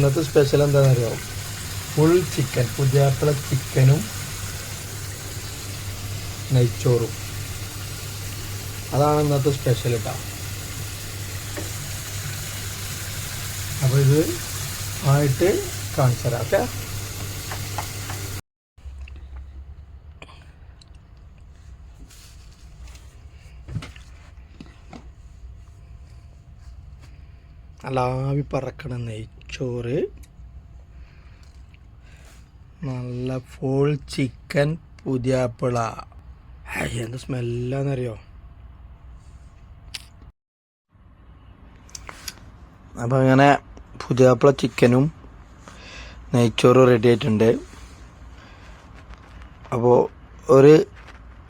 ഇന്നത്തെ സ്പെഷ്യൽ എന്താണെന്ന് അറിയാമോ ഫുൾ ചിക്കൻ പുതിയാപ്പിള ചിക്കനും നെയ്ച്ചോറും. അതാണ് ഇന്നത്തെ സ്പെഷ്യൽ കേട്ടോ അപ്പോൾ ഇത് ആയിട്ട് കാണിച്ചു തരാം ഓക്കെ നല്ല ആവി പറക്കണ നെയ്ച്ചോറ് നല്ല ഫുൾ ചിക്കൻ പുതിയാപ്പിള. എന്ത് സ്മെല്ലാന്നറിയോ അപ്പം അങ്ങനെ പുതിയാപ്പിള ചിക്കനും നെയ്ച്ചോറും റെഡി ആയിട്ടുണ്ട്. അപ്പോൾ ഒരു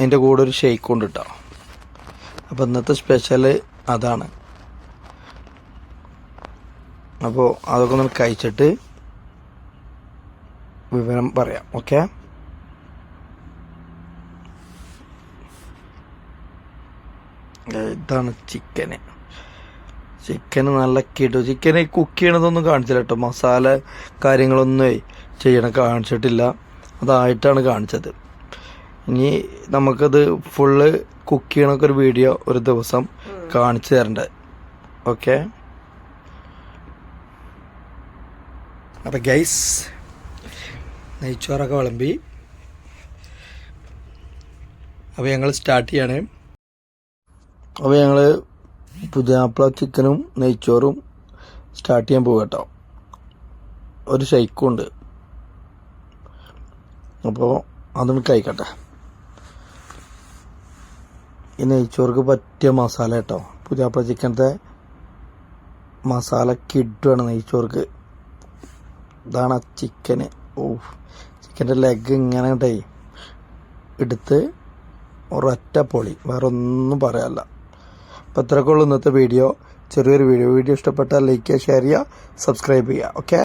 എന്റെ കൂടെ ഒരു ഷെയ്ക്ക് ഉണ്ട് കേട്ടോ അപ്പോൾ ഇന്നത്തെ സ്പെഷ്യൽ അതാണ്. അപ്പോൾ അതൊക്കെ ഒന്ന് കഴിച്ചിട്ട് വിവരം പറയാം. ഓക്കെ? ഇതാണ് ചിക്കന്. ചിക്കന് നല്ല കിടു. ചിക്കന് കുക്ക് ചെയ്യണതൊന്നും കാണിച്ചില്ല കേട്ടോ. മസാല കാര്യങ്ങളൊന്നും ചെയ്യണ കാണിച്ചിട്ടില്ല. അതായിട്ടാണ് കാണിച്ചത്. ഇനി നമുക്കത് ഫുള്ള് കുക്ക് ചെയ്യണൊക്കെ ഒരു വീഡിയോ ഒരു ദിവസം കാണിച്ചു തരണ്ടേ. ഓക്കെ? അപ്പം ഗൈസ് നെയ്ച്ചോറൊക്കെ വിളമ്പി. അപ്പോൾ ഞങ്ങൾ സ്റ്റാർട്ട് ചെയ്യാണ്. അപ്പോൾ ഞങ്ങൾ പുതിയാപ്പിള ചിക്കനും നെയ്ച്ചോറും സ്റ്റാർട്ട് ചെയ്യാൻ പോകും കേട്ടോ ഒരു ഷെയ്ക്കും ഉണ്ട്. അപ്പോൾ അതൊന്ന് കഴിക്കട്ടെ. ഈ നെയ്ച്ചോർക്ക് പറ്റിയ മസാല കേട്ടോ പുതിയാപ്പിള ചിക്കനത്തെ മസാല കിഡുമാണ് നെയ്ച്ചോർക്ക്. ഇതാണ് ആ ചിക്കന് ഓ ചിക്കന്റെ ലെഗ് ഇങ്ങനെ ഇട്ടേ എടുത്ത് ഒരൊറ്റ പൊളി. വേറെ ഒന്നും പറയാനില്ല അപ്പോൾ ഇത്രക്കുള്ളൂ ഇന്നത്തെ വീഡിയോ ചെറിയൊരു വീഡിയോ വീഡിയോ ഇഷ്ടപ്പെട്ടാൽ ലൈക്ക് ചെയ്യുക ഷെയർ ചെയ്യുക. സബ്സ്ക്രൈബ് ചെയ്യുക. ഓക്കെ